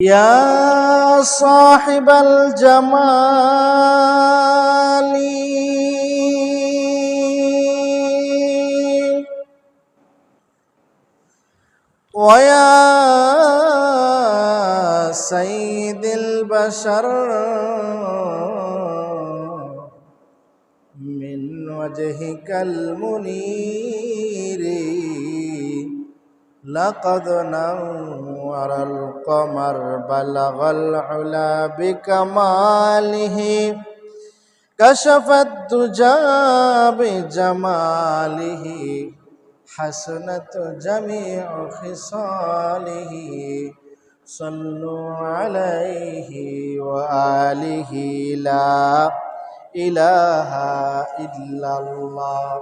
يا صاحب الجمال ويا سيد البشر من وجهك المنير لقد نور القمر بلغ العلا بكماله كشف الدجى بجماله حسنت جميع خصاله صلوا عليه وآله لا إله إلا الله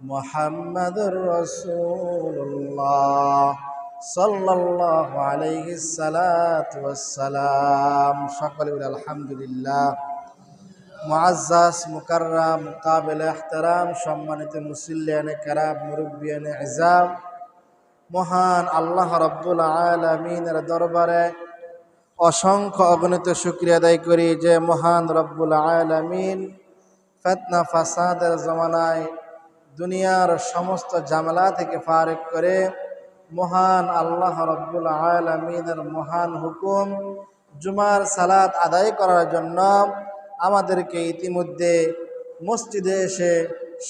মোহাম্মদুর রসুল্লাহ সাল্লাহ আলাইহি সালাতাম সকলে বলে আলহামদুলিল্লাহ। মুআজ্জাস মুকাররাম, মুকাবিল ইহতারাম সম্মানিত মুসল্লিয়ানে কারাম, মুরব্বিয়ানে ইজাম, মহান আল্লাহ রব্দুল আলমিনের দরবারে অসংখ্য অগণিত শুক্রিয়া আদায় করি যে মহান রব্বুল আলমিন ফেতনা ফাসাদের জমানায় দুনিয়ার সমস্ত জামেলা থেকে ফারেক করে মহান আল্লাহ রব্বুল আলমিনের মহান হুকুম, জুমার সালাত আদায় করার জন্য আমাদেরকে ইতিমধ্যে মসজিদে এসে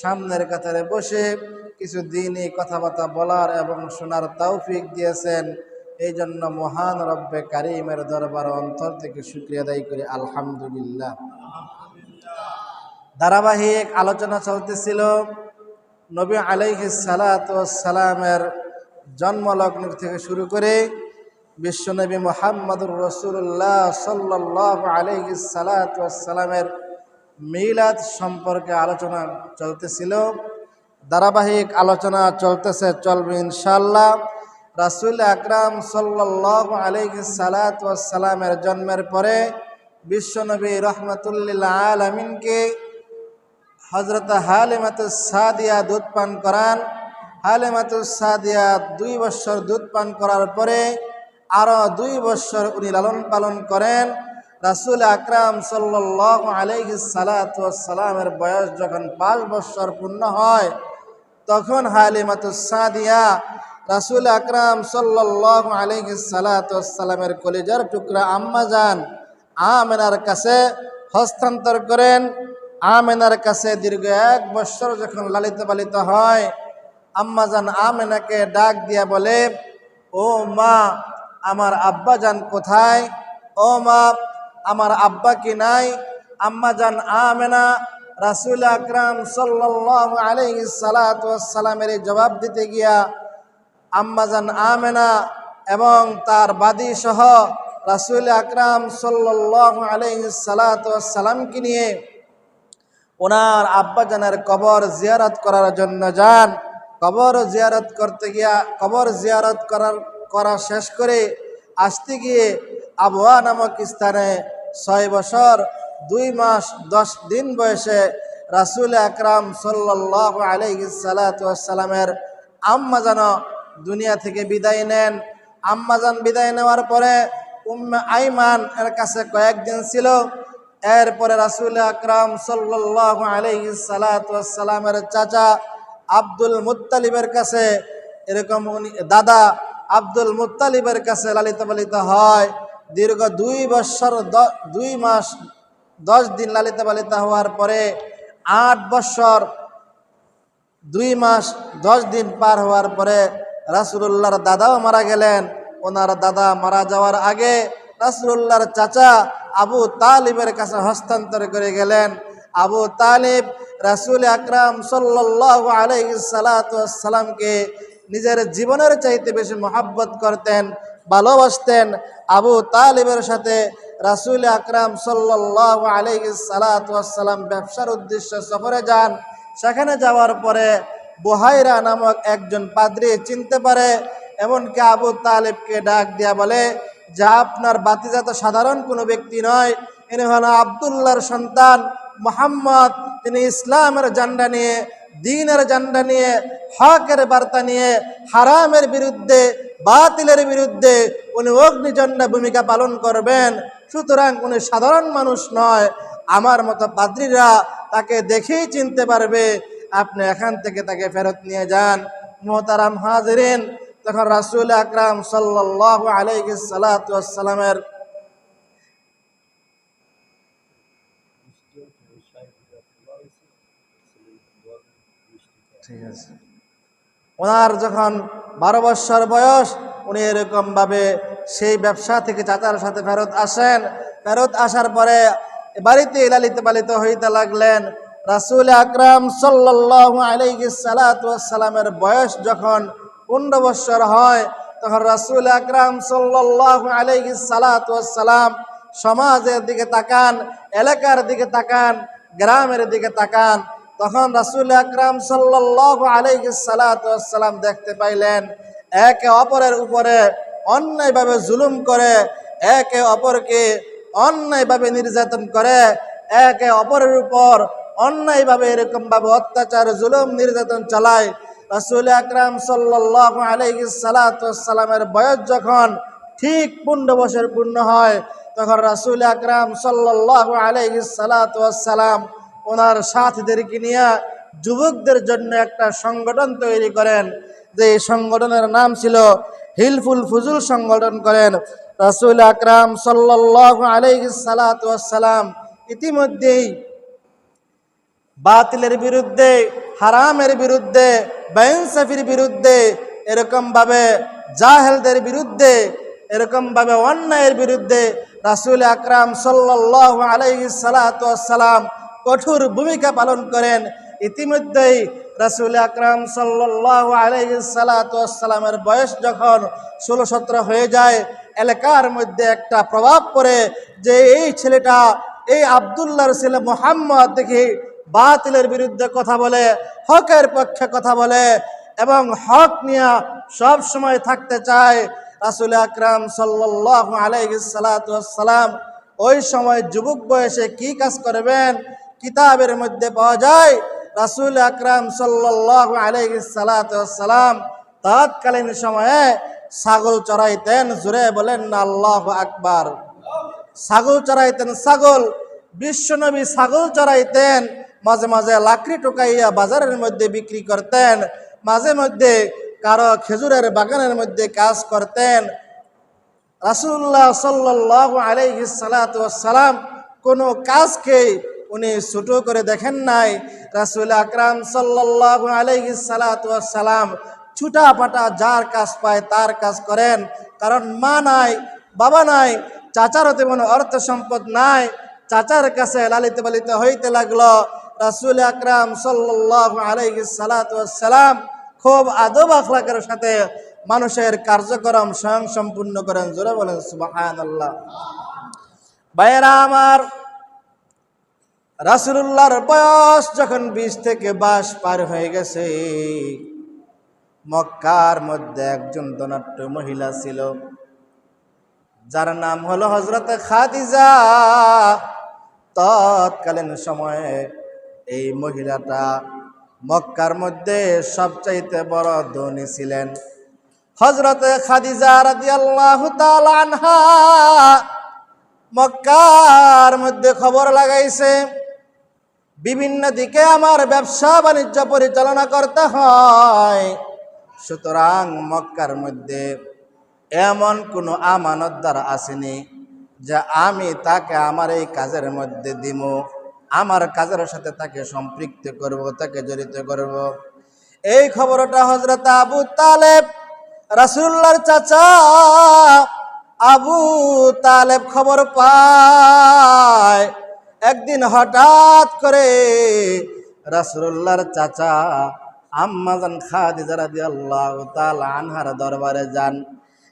সামনের কাতারে বসে কিছু দিনই কথাবার্তা বলার এবং শোনার তৌফিক দিয়েছেন। এই জন্য মহান রব্বে কারিমের দরবার অন্তর থেকে শুক্রিয়া আদায় করি। আলহামদুলিল্লাহ। ধারাবাহিক আলোচনা চলতেছিল। নবী আলাইহি সালামের জন্মলগ্ন থেকে শুরু করে বিশ্বনবী মোহাম্মদুর রসুল্লাহ সাল্লাহ আলাইহি সালামের মিলাদ সম্পর্কে আলোচনা চলতেছিল। ধারাবাহিক আলোচনা চলতেছে, চলবে ইনশাল্লাহ রাসুল আকরাম সাল্লাহ আলাইহি সালামের জন্মের পরে বিশ্বনবী রহমতুল্লিল্লা আলমিনকে হজরত হালিমাতুস সাদিয়া দুধ পান করান। হালিমাতুস সাদিয়া দুই বছর দুধ পান করার পরে আরও দুই বছর উনি লালন পালন করেন। রাসুল আকরাম সাল্লাহ আলহি সালাতামের বয়স যখন পাঁচ বছর পূর্ণ হয়, তখন হালিমাতুস সাদিয়া রাসুল আকরাম সাল্লাহ আলহি সালাতামের কলিজার টুকরা আম্মা যান আমেনার কাছে হস্তান্তর করেন। আমেনার কাছে দীর্ঘ এক বছর যখন লালিত পালিত হয় আম্মাজান আমেনাকে ডাক দিয়া বলে, ও মা, আমার আব্বা যান কোথায়? ও মা, আমার আব্বা কি নাই? আম্মাজান আমেনা, রাসুল আকরাম সাল্লাহ আলহি সালাতামের জবাব দিতে গিয়া আম্মাজান আমেনা এবং তার বাদী সহ রাসুল আকরাম সাল্লাহ আলহি সালাতামকে নিয়ে ওনার আব্বাজানের কবর জিয়ারত করার জন্য যান। কবর জিয়ারত করতে গিয়া, কবর জিয়ারত করার, করা শেষ করে আসতে গিয়ে আবহাওয়া নামক স্থানে ছয় বছর, দুই মাস, দশ দিন বয়সে রাসুল আকরাম সাল্লাহ আলহিসালামের আম্মা যেন দুনিয়া থেকে বিদায় নেন। আম্মাজান বিদায় নেওয়ার পরে উম্মে আইমান এর কাছে কয়েকদিন ছিল। এরপরে রাসুল আকরাম সাল্লাহ আলহি সালাতামের চাচা আব্দুল মুতালিবের কাছে, এরকম উনি, দাদা আব্দুল মুতালিবের কাছে লালিত পালিত হয়। দীর্ঘ দুই বৎসর দুই মাস, দশ দিন লালিত পালিত হওয়ার পরে আট বৎসর, দুই মাস, দশ দিন পার হওয়ার পরে রাসুল্লাহর দাদাও মারা গেলেন। ওনার দাদা মারা যাওয়ার আগে রাসুল্লাহর চাচা আবু তালিবের কাছে হস্তান্তর করে গেলেন। আবু তালিব রাসুল আকরাম সাল্লাহ আলাইসালামকে নিজের জীবনের চাইতে বেশি মহাব্বত করতেন, ভালোবাসতেন। আবু তালিবের সাথে রাসুল আকরাম সাল্লাহ আলাইহি সালাম ব্যবসার উদ্দেশ্যে সফরে যান। সেখানে যাওয়ার পরে বুহাইরা নামক একজন পাদ্রী চিনতে পারে, এমনকি আবু তালেবকে ডাক দিয়া বলে যা আপনার বাতিজাত সাধারণ কোনো ব্যক্তি নয়। এনে হলো আবদুল্লাহর সন্তান মোহাম্মদ। তিনি ইসলামের জান্ডা নিয়ে, দিনের জান্ডা নিয়ে, হকের বার্তা নিয়ে, হারামের বিরুদ্ধে, বাতিলের বিরুদ্ধে উনি অগ্নিজন্ডা ভূমিকা পালন করবেন। সুতরাং উনি সাধারণ মানুষ নয়। আমার মতো পাদ্রীরা তাকে দেখেই চিনতে পারবে। আপনি এখান থেকে তাকে ফেরত নিয়ে যান। মোহতারাম হাজরিন তখন রাসুল আকরাম সাল্লাহ আলাইহি সালাতামের ঠিক আছে। ওনার যখন বারো বৎসর বয়স, উনি এরকমভাবে সেই ব্যবসা থেকে চাচার সাথে ফেরত আসেন। ফেরত আসার পরে বাড়িতে লালিত পালিত হইতে লাগলেন। রাসুল আকরাম সাল্লাহ আলাইহি সালাতামের বয়স যখন পনেরো হয়, তখন রাসুল আকরাম সাল্লাহ আলাইহি সালাতাম সমাজের দিকে তাকান, এলাকার দিকে তাকান, গ্রামের দিকে তাকান। তখন রাসুল আকরাম সাল্লাহ আলাইহি সালাতাম দেখতে পাইলেন, একে অপরের উপরে অন্যায়ভাবে জুলুম করে, একে অপরকে অন্যায়ভাবে নির্যাতন করে, একে অপরের উপর অন্যায়ভাবে এরকমভাবে অত্যাচার, জুলুম, নির্যাতন চালায়। রাসুল আকরাম সাল্লাহ বয়স যখন ঠিক পূর্ণ বছর পূর্ণ হয়, তখন রাসুল আকরাম সাল্লাহ আলাইহি সালাতাম ওনার সাথীদেরকে নিয়ে যুবকদের জন্য একটা সংগঠন তৈরি করেন। যে এই সংগঠনের নাম ছিল হিলফুল ফুজুল সংগঠন করেন। রাসুল আকরাম সাল্লাহ আলাইহি সালাতাম ইতিমধ্যেই বাতিলের বিরুদ্ধে, হারামের বিরুদ্ধে, বেইনসাফির বিরুদ্ধে, এরকমভাবে জাহেলদের বিরুদ্ধে, এরকমভাবে অন্যায়ের বিরুদ্ধে রাসুল আকরাম সাল্লাহ আলাইহি সালাতাম কঠোর ভূমিকা পালন করেন। ইতিমধ্যেই রাসুল আকরাম সাল্লাহ আলাইহি সালাতামের বয়স যখন ষোলো সতেরো হয়ে যায়, এলাকার মধ্যে একটা প্রভাব পড়ে যে এই ছেলেটা, এই আবদুল্লাহর ছেলে মোহাম্মদ দেখি বাতিলের বিরুদ্ধে কথা বলে, হকের পক্ষে কথা বলে এবং হক নিয়ে সব সময় থাকতে চায় রাসুল আকরাম সাল্লাহ আলাইসালাম ওই সময় যুবক বয়সে কি কাজ করবেন? কিতাবের মধ্যে পাওয়া যায়, রাসুল আকরাম সাল্লাহ আলাইসালাম তৎকালীন সময়ে ছাগল চড়াইতেন জুড়ে বলেন আল্লাহ আকবার। ছাগল চড়াইতেন, ছাগল। বিশ্বনবী ছাগল চড়াইতেন মাঝে মাঝে লাকড়ি টোকাইয়া বাজারের মধ্যে বিক্রি করতেন, মাঝে মধ্যে কারও খেজুরের বাগানের মধ্যে কাজ করতেন। রাসুল্লাহ সাল্লাহ আলাইহি সালাম কোনো কাজকে উনি ছোটো করে দেখেন নাই। রাসুল আকরাম সাল্লাহ আলাইহি সালাম ছুটা পাটা যার কাজ পায় তার কাজ করেন। কারণ মা নাই, বাবা নাই চাচারও তেমন অর্থ সম্পদ নাই। চাচার কাছে লালিত পালিত হইতে লাগল। রাসুল আকরাম সাল্লাহ আলাইহি সালাম খুব আদব আখলাকের সাথে মানুষের কার্যক্রম স্বয়ং সম্পূর্ণ করেন। জোরে বলেন আল্লাহ ভাইয়েরা আমার রাসুল্লাহর বয়স যখন বিশ থেকে বাস পার হয়ে গেছে, মক্কার মধ্যে একজন ধনাট্য মহিলা ছিল, যার নাম হলো হজরত খাদিজা। তৎকালীন সময়ে এই মহিলাটা মক্কার মধ্যে সবচাইতে বড় ধনী ছিলেন। হজরত খাদিজা আল্লাহ আনহা মক্কার মধ্যে খবর লাগাইছে, বিভিন্ন দিকে আমার ব্যবসা বাণিজ্য পরিচালনা করতে হয়, সুতরাং মক্কার মধ্যে এমন কোনো আমানতদার আসেনি যে আমি তাকে আমার এই কাজের মধ্যে দিব আমার কাজের সাথে তাকে সম্পৃক্ত করব, তাকে জড়িত করব। এই খবরটা হজরত আবু তালেব রাসুল্লার চাচা আবু তালেব খবর পায়। একদিন হঠাৎ করে রাসুল্লাহর চাচা আম্মাজান খাদিজা রাদিয়াল্লাহু তাআলা আনহার দরবারে যান।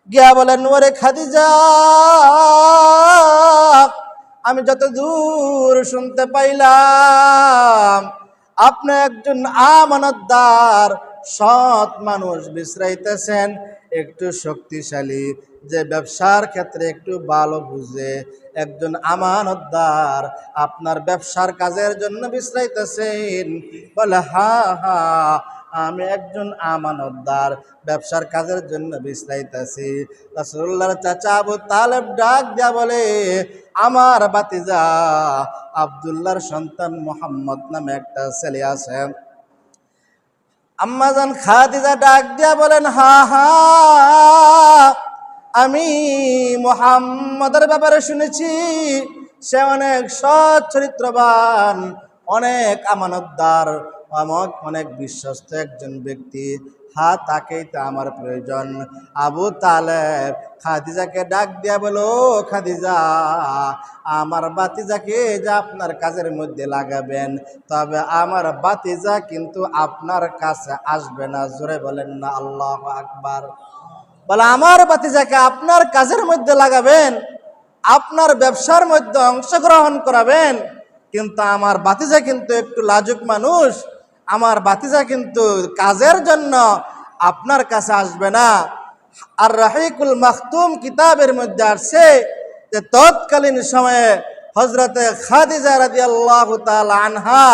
গিয়া বলেন ওরে খাদিজা আমি যত দূর শুনতে পাইলাম, আপনি একজন আমানতদার, সৎ মানুষ বিশ্রাইতেছেন। একটু শক্তিশালী, যে ব্যবসার ক্ষেত্রে একটু ভালো বুঝে। একজন আমানতদার আপনার ব্যবসার কাজের জন্য বিশ্রাইতেছেন। বলে, হা হা আমি একজন আমানতদার, ব্যবসার কাজের জন্য বিশ্রাইতেছি। রাসূলুল্লাহর চাচা আবু তালেব ডাক দিয়া বলে, আমার বাতিজা আব্দুল্লাহর সন্তান মোহাম্মদ নামে একটা ছেলে আছে। আম্মাজান খাদিজা ডাক দিয়া বলেন, হা হা, আমি মোহাম্মদের ব্যাপারে শুনেছি। সে অনেক সৎ, চরিত্রবান, অনেক আমানতদার অনেক অনেক বিশ্বস্ত একজন ব্যক্তি। হা, তাকেই তো আমার প্রয়োজন। আবু তালেব খাদিজাকে ডাক দিয়া বলো খাদিজা, আমার বাতিজাকে যা আপনার কাজের মধ্যে লাগাবেন, তবে আমার বাতিজা কিন্তু আপনার কাছে আসবে না। জোরে বলেন না, আল্লাহ আকবার। বলে, আমার বাতিজাকে আপনার কাজের মধ্যে লাগাবেন, আপনার ব্যবসার মধ্যে অংশগ্রহণ করাবেন, কিন্তু আমার বাতিজা কিন্তু একটু লাজুক মানুষ। আমার বাতিজা কিন্তু কাজের জন্য আপনার কাছে আসবে না। আর রাহিকুল মাখতুম কিতাবের মধ্যে আসছে যে তৎকালীন সময়ে হজরতে খাদিজা রাদি আল্লাহ আনহা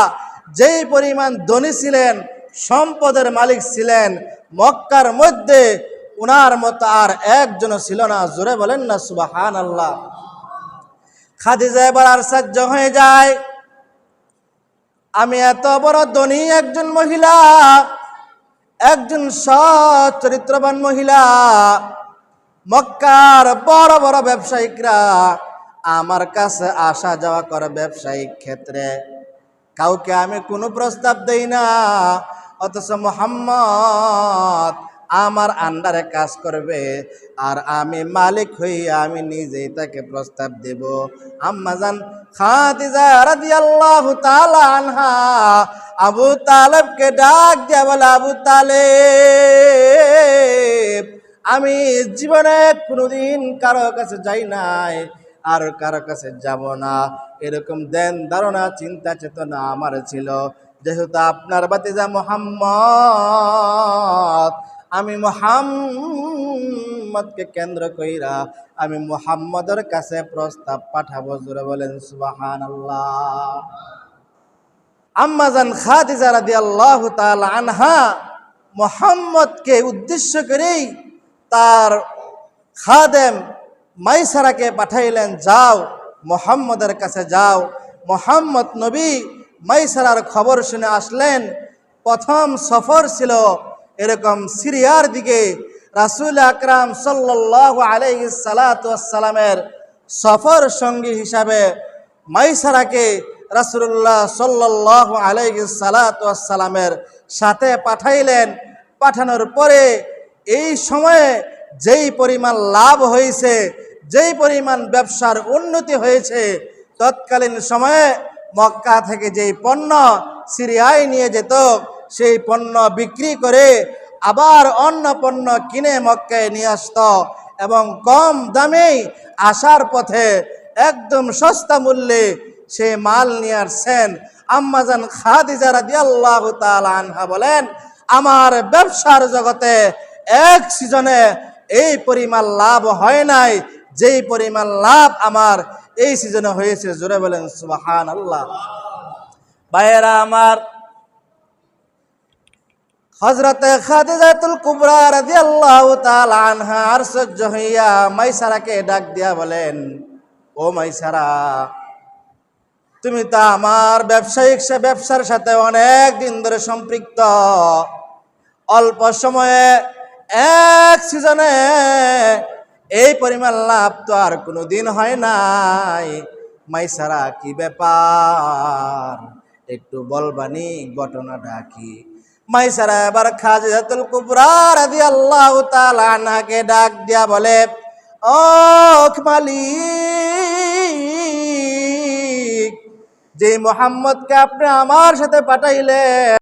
যেই পরিমাণ ধনী ছিলেন, সম্পদের মালিক ছিলেন, মক্কার মধ্যে উনার মতো আর একজনও ছিল না। জোরে বলেন না সুবাহান আল্লাহ খাদিজা এবার আর সাহায্য হয়ে যায়। আমি এত বড় ধনী একজন মহিলা, একজন সৎ চরিত্রবান মহিলা, মক্কার বড় বড় ব্যবসায়িকরা আমার কাছে আসা যাওয়া করে ব্যবসায়িক ক্ষেত্রে। কাউকে আমি কোনো প্রস্তাব দেই না, অথচ মোহাম্মদ আমার আন্ডারে কাজ করবে, আর আমি মালিক হইয়া আমি নিজেই তাকে প্রস্তাব দেব। আম্মাজান আনহা, আবু তালেবকে ডাক দিয়া বলে, আবু তালেব, আমি জীবনে কোনোদিন কারও কাছে যাই নাই আর কারও কাছে যাব না। এরকম দেন ধারণা, চিন্তা, চেতনা আমার ছিল। যেহেতু আপনার বাতিজা মোহাম্মদ, আমি মোহাম্মদকে কেন্দ্র কইরা আমি মোহাম্মদের কাছে প্রস্তাব পাঠাবো। জোরে বলেন সুবাহান আল্লাহ আম্মাজান খাদিজা রাদিয়াল্লাহু তাআলা আনহা মোহাম্মদকে উদ্দেশ্য করেই তার খাদেম মাইসারাকে পাঠাইলেন, যাও, মোহাম্মদের কাছে যাও। মোহাম্মদ নবী মাইসারার খবর শুনে আসলেন, প্রথম সফর ছিল এরকম সিরিয়ার দিকে রাসুল আকরাম সাল্লাহ আলাইহি সালাতামের সফর সঙ্গী হিসাবে মাইসারাকে রাসুল্লাহ সাল্লাহ আলাইহি সালাতামের সাথে পাঠাইলেন। পাঠানোর পরে এই সময়ে যেই পরিমাণ লাভ হয়েছে, যেই পরিমাণ ব্যবসার উন্নতি হয়েছে, তৎকালীন সময়ে মক্কা থেকে যেই পণ্য সিরিয়ায় নিয়ে যেত, সেই পণ্য বিক্রি করে আবার অন্য পণ্য কিনে মক্কায় নিয়ে আসত এবং কম দামেই আসার পথে একদম সস্তা মূল্যে সে মাল নিয়ে আসছেন। আম্মাজান খাদিজা রাদিয়াল্লাহু তাআলা আনহা বলেন, আমার ব্যবসার জগতে এক সিজনে এই পরিমাণ লাভ হয় নাই, যেই পরিমাণ লাভ আমার এই সিজনে হয়েছে। জোরে বলেন সুবাহান আল্লাহ ভাইয়েরা, আমার হজরতে খাদিজাতুল কুবরা রাদিয়াল্লাহু তাআলা আনহা আর সহ্য হইয়া মাইসারাকে ডাক দিয়া বলেন, ও মাইসারা, তুমি তো আমার ব্যবসায়িক সে ব্যবসার সাথে অনেক দিন ধরে সম্পৃক্ত। অল্প সময়ে এক সিজনে এই পরিমাণ লাভ তো আর কোনো দিন হয় নাই। মাইসারা, কি ব্যাপার? একটু বলবানি, ঘটনাটা কি? মাইসারা আনহাকে ডাক দিয়া বলে মালি যে মোহাম্মদকে আপনি আমার সাথে পাঠাইলেন